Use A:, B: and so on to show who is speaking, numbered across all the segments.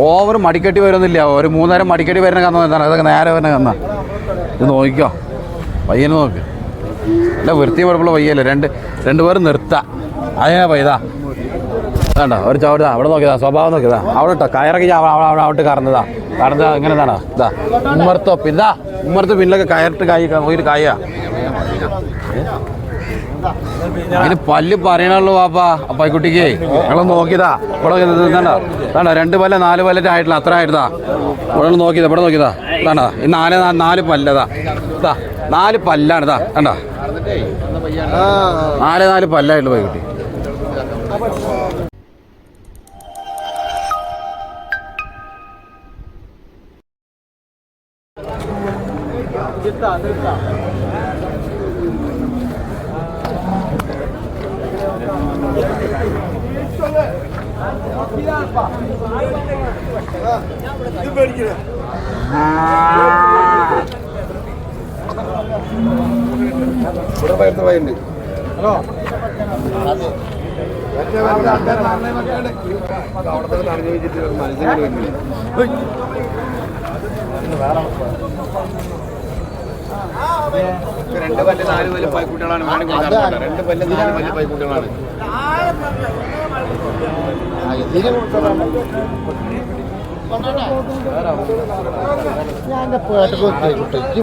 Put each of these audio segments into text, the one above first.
A: Over മടിക്കെട്ടി വരുന്നില്ല ഒരു മൂന്നേരം മടിക്കെട്ടി വരുന്ന കന്ന എന്താണ് അതൊക്കെ നേരെ വരുന്ന കന്ന ഇത് നോക്കിക്കോ പയ്യനെ നോക്ക് അല്ല വൃത്തി കുഴപ്പമുള്ള പയ്യല്ലേ രണ്ട് രണ്ട് പേരും നിർത്താം അതിനാ പയ്യതാ വേണ്ട ഒരു ചവിടാ അവിടെ നോക്കിയതാ സ്വഭാവം നോക്കിയതാ അവിടെ ഇട്ടോ കയറൊക്കെ അവിടെ കറന്നതാ കറന്നതാ ഇങ്ങനെ എന്താണോ ഇതാ ഉമ്മർത്തോ പിന്നാ ഉമ്മർത്ത് പിന്നിലൊക്കെ കയറിട്ട് കായ് ഒരു കായ അതിന് പല്ല് പറയണല്ലോ വാപ്പാ അപ്പായിക്കുട്ടിക്ക്. ഞങ്ങൾ നോക്കിയതാ. ഇവിടെ ഇതാണ്ടോ രണ്ട് പല്ല നാല് പല്ലറ്റ് ആയിട്ടില്ല അത്ര ആയിട്ടാ ഇവിടെ നോക്കിയതാ ഇവിടെ നോക്കിയതാ. ഇതാണ്ടാ ഈ നാല് നാല് പല്ലതാ ഇതാ. നാല് പല്ലാണ് ഇതാ. കണ്ടാ? നാല് നാല് പല്ലായിട്ടുള്ള പായിക്കുട്ടി ഇവിടെ പയർത്ത പയ്യുണ്ട് ഹലോ അവിടത്തെ തടഞ്ഞു വെച്ചിട്ട് മനസ്സിലാക്കി
B: രണ്ട് പല്ല് നാല് പല്ല് പൈക്കുട്ടികളാണ്. കൊടുക്കാൻ രണ്ട് പല്ല് നാല് പല്ല് പൈക്കുട്ടികളാണ്.
C: ഞാൻ ഇഷ്ടപ്പെടുന്നു കുട്ടിക്ക്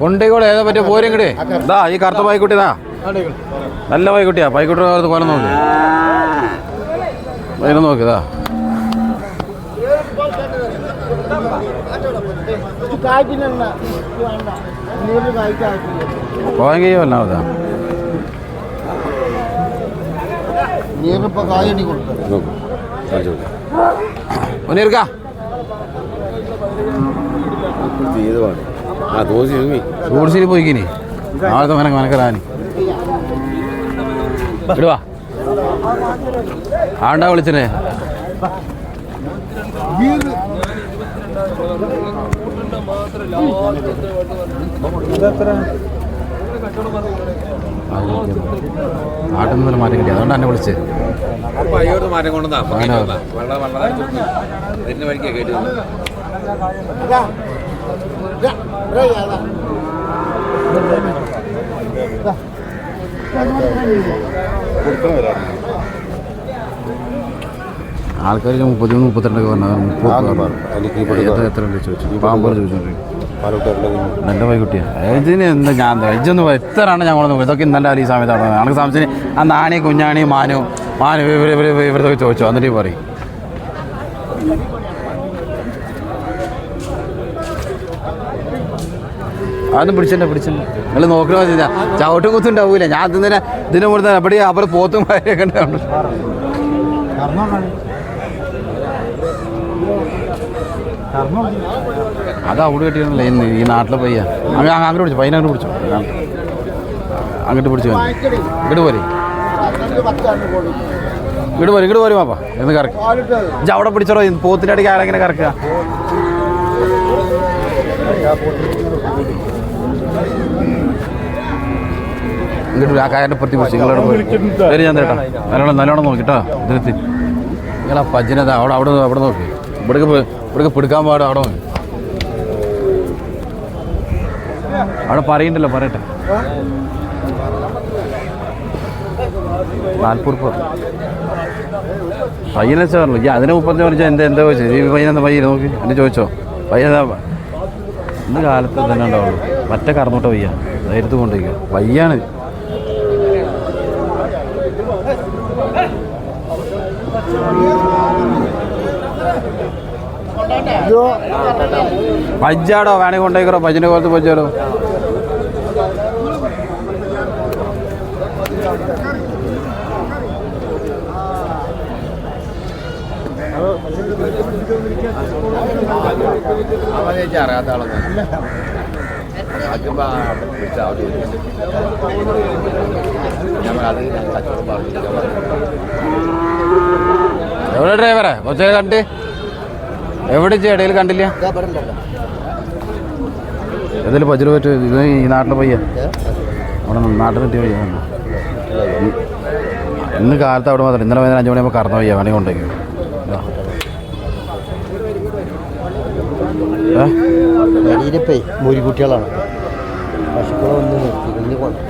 A: കൊണ്ടേക്കോളെ ഏതാ പറ്റിയ പോരും ഇങ്ങട്? ഇതാ ഈ കറുത്ത പായ്ക്കുട്ടി ഇതാ നല്ല പായ്ക്കുട്ടിയാ. പായ്ക്കുട്ടി പോലെ നോക്ക്. അതിനെ നോക്ക് ഇതാ
C: കായ്ക്കുന്നില്ല വേണ്ട നീര് കായ്ക്കാക്കില്ല
A: പോകാൻ കഴിയുമല്ല അതാ
C: നീരിപ്പോ കായണി കൊടുക്കും
A: ഒന്നിരിക്ക
B: ആ
A: പോയിക്കിനി. നാളത്തെ മനക്ക് മനക്കറാനി. ഇടുവാ ആണ്ടാ വിളിച്ചനെ. നാട്ടിൽ നിന്ന് മാറ്റം കിട്ടി. അതുകൊണ്ടാണ് എന്നെ വിളിച്ചത്.
B: അപ്പൊ അയ്യോട് മാറ്റം കൊണ്ടുവന്നാ
A: അങ്ങനെ
B: വെള്ളം വെള്ളം ഇതിന് വഴിക്കാ കേട്ടു
A: ആൾക്കാർ മുപ്പത്തിമൂന്ന് മുപ്പത്തിരണ്ടൊക്കെ പറഞ്ഞത് മുപ്പത് എത്ര ഉണ്ട് ചോദിച്ചു? പാമ്പർ ചോദിച്ചോണ്ടിരിക്കും നല്ല വൈകുട്ടിയാ. ഇതിന് എന്താ ഞാൻ ഇജൊന്ന് എത്രയാണ് ഞങ്ങൾ നോക്കുക ഇതൊക്കെ ഇന്നലെ ഈ സമയത്താണ് ഞങ്ങൾക്ക് സംശയം ആ നാണി കുഞ്ഞാണി മാനു മാനു ഇവർ ഇവർ ഇവരതൊക്കെ ചോദിച്ചു. എന്നിട്ട് പറയും. അതൊന്നും പിടിച്ചിട്ടുണ്ട് പിടിച്ചിട്ടുണ്ട് നിങ്ങൾ നോക്കണോ ചവിട്ടും കുത്തും ഉണ്ടാവൂല. ഞാൻ ഇതിനെ ഇതിന് മുഴുവൻ എവിടെ അവർ പോത്തും കാര്യമൊക്കെ ഉണ്ടാവുന്നുണ്ട് അത് അവിടെ കിട്ടിയിരുന്നില്ല ഇന്ന് ഈ നാട്ടിൽ പയ്യ അങ്ങനെ അങ്ങ് അങ്ങോട്ട് പിടിച്ചു പയ്യനെ പിടിച്ചു. അങ്ങോട്ട് പിടിച്ചു. ഇങ്ങോട്ട് പോരെ. ഇങ്ങോട്ട് പോരും ഇങ്ങോട്ട് പോരും പാപ്പ എന്ന് കറക്കുക ഇജ്ജ് അവിടെ പിടിച്ചോ പോത്തിന്റെ അടിക്ക് ആരെങ്ങനെ കറക്കുക? ഇങ്ങോട്ട് ആ കായന്റെ പ്രതി പിടിച്ചു നിങ്ങളവിടെ പോയി ശരി ഞാൻ തേട്ടാ നല്ലോണം നല്ലോണം നോക്കിട്ടോ ഇതിനെത്തി നിങ്ങളാ പജ്ജനത അവിടെ അവിടെ അവിടെ നോക്കി. ഇവിടേക്ക് ഇവിടേക്ക് പിടിക്കാൻ പാടും അവിടെ നോക്കി. അവിടെ പറയണ്ടല്ലോ പറയട്ടെ. നാൽപ്പത് ഉറുപ്പ. പയ്യനെ പറഞ്ഞു ഈ അതിനെ മുപ്പത്തി പറഞ്ഞാൽ എന്താ എന്താ ചോദിച്ചത് ഈ പയ്യനെന്താ പയ്യ നോക്കി? എന്നെ ചോദിച്ചോ. പയ്യനാ ഇന്ന് കാലത്ത് തന്നെ ഉണ്ടാവുള്ളൂ. മറ്റേ കറന്നോട്ട വയ്യ നേരത്ത് കൊണ്ടിരിക്കുക പയ്യാണ്. പജ്ജാടോ? വേണമെങ്കിൽ കൊണ്ടേക്കറോ പജ്ജിന്റെ കോലത്ത് പജ്ജാടോ?
B: അറിയാത്ത ആളൊന്നും
A: എവിടെ ഡ്രൈവറെ? കൊച്ചേ കണ്ട്. എവിടെ ഇടയിൽ കണ്ടില്ല. ഏതായാലും പജിറ് പറ്റു? ഇത് ഈ നാട്ടിലെ പയ്യ. അവിടെ നാട്ടിൽ കിട്ടിയ പയ്യ ഇന്ന് കാലത്ത് അവിടെ മാത്രം ഇന്നലെ വൈകുന്നേരം അഞ്ച് മണിയാകുമ്പോൾ കറന്ന പയ്യ. വേണമെങ്കിൽ കൊണ്ടേക്കും
C: ശരീരപ്പേ മുരിക്കുട്ടികളാണ്. പശുക്കളെ ഒന്ന് നിർത്തി വലിയ കുഴപ്പം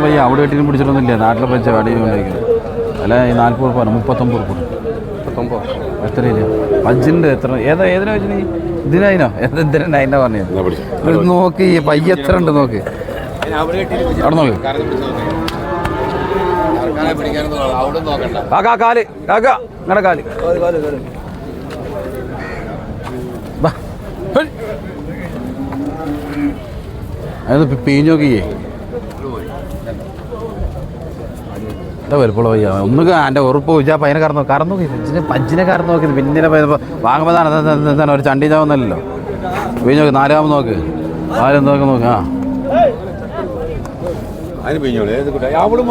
A: നല്ല പയ്യ അവിടെ വീട്ടിലും പിടിച്ചിട്ടൊന്നുമില്ല. നാട്ടിലെ പച്ച അടി കൊണ്ടിരിക്കുന്നത് അല്ല ഈ നാൽപ്പത് ഉറുപ്പാണ് മുപ്പത്തൊമ്പത് ഉറുപ്പാണ്
B: മുപ്പത്തൊമ്പത്
A: എത്ര ഇല്ല പഞ്ചിന്റെ എത്ര ഏതാ ഏതിനാ വെച്ചിന് ഇതിനായിനോ? എന്തിനാ അതിന്റെ പറഞ്ഞത് നോക്ക് ഈ പയ്യ എത്ര ഉണ്ട് നോക്ക്. അവിടെ നോക്ക്. കാക്കാ കാൽ. കാക്ക നിങ്ങളുടെ കാൽ. ബാ. ഹെയ്. എന്താ വലുപ്പമുള്ള പയ്യ ഒന്ന് എന്റെ ഉറപ്പ് വിചാ പയ്യനെ കറന്നു കറന്നു നോക്കി. പഞ്ചിനെ പഞ്ചിനെ കറന്നു നോക്കി. പിന്നെ വാങ്ങുമ്പോൾ തന്നെ ഒരു ചണ്ടി ചാവുന്നല്ലോ പിന്നെ നോക്ക് നാലാമത് നോക്ക്. നാലും നോക്ക് നോക്ക്. ആ.
B: അതിന് കുട്ടി? അവളും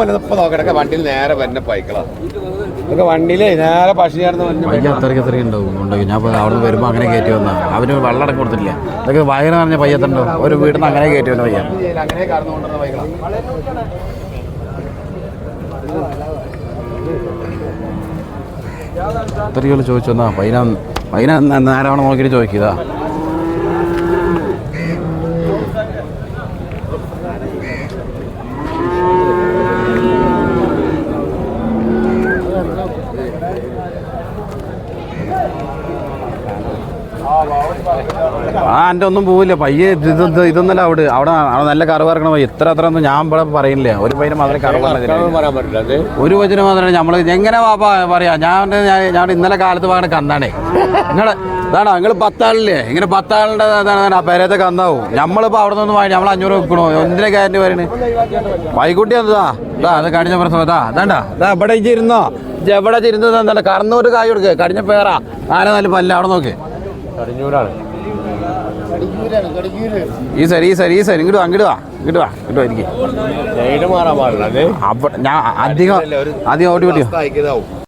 B: വണ്ടിയിൽ നേരെ വണ്ടിയിലേ നേരെ പശു ചേർന്ന്
A: പയ്യ അത്രയ്ക്ക് അത്രയ്ക്ക് ഉണ്ടാവും. ഉണ്ടെങ്കിൽ ഞാൻ അവിടെ നിന്ന് വരുമ്പോൾ അങ്ങനെ കയറ്റി വന്ന. അവന് വെള്ളം കൊടുത്തില്ല ഇതൊക്കെ വയനാറിഞ്ഞ പയ്യത്തുണ്ടോ ഒരു വീട്ടിൽ നിന്ന് അങ്ങനെ കയറ്റി വന്ന പയ്യ.
B: അങ്ങനെ കാരണം കൊണ്ടുവന്ന പൈക്കളാ.
A: അത്രയ്ക്കുള്ള ചോദിച്ചു എന്നാ പൈന പൈന നേരവണ്ണം നോക്കിയിട്ട് ചോദിക്കുക ആ എന്റെ ഒന്നും പോവില്ല. പയ്യെ ഇത് ഇത് ഇതൊന്നല്ല അവിടെ. അവിടെ നല്ല കറവ് ഇറക്കണം എത്ര ഇത്ര അത്ര ഒന്നും ഞാൻ ഇവിടെ പറയുന്നില്ല. ഒരു പയ്യന് മാത്രമേ കറവ് ഒരു വചനം മാത്രമേ നമ്മൾ എങ്ങനെ വാപ്പ പറയാ? ഞാൻ ഞാൻ ഇന്നലെ കാലത്ത് വാങ്ങണ കന്നാണേ. നിങ്ങൾ ഇതാണോ? നിങ്ങൾ പത്താളില്ലേ? ഇങ്ങനെ പത്താളിന്റെ ഇതാണ് പേരത്തെ കന്നാവും. നമ്മളിപ്പോ അവിടെ നിന്ന് വാങ്ങി നമ്മൾ അഞ്ഞൂറ് വെക്കണോ? എന്തിനാ കാര്യം പറയണേ വൈകുട്ടി എന്താ ഇതാ അത് കഴിഞ്ഞ പ്രശ്നം ഇതാ അതാണ്ടാ ഇതാ ഇവിടെ ഇജ്ജ് ഇരുന്നോ എവിടെ ഇരുന്നത്? എന്താണ്? കറന്നൂര് കായ് കൊടുക്കുക കടിഞ്ഞ പേറാ. ആന നല്ല പല്ല. അവിടെ നോക്ക്.
B: കടിഞ്ഞൂരാണ്
A: ഈ സരി ഈ സരി ഈ സരി ഇങ്ങോട്ട് വാ ഇങ്ങോട്ട് വാ ഇങ്ങോട്ട് വാ ഇങ്ങോട്ട് ഞാൻ അധികം അധികം ഓടി ഓടിയോ
B: അയക്കതാവും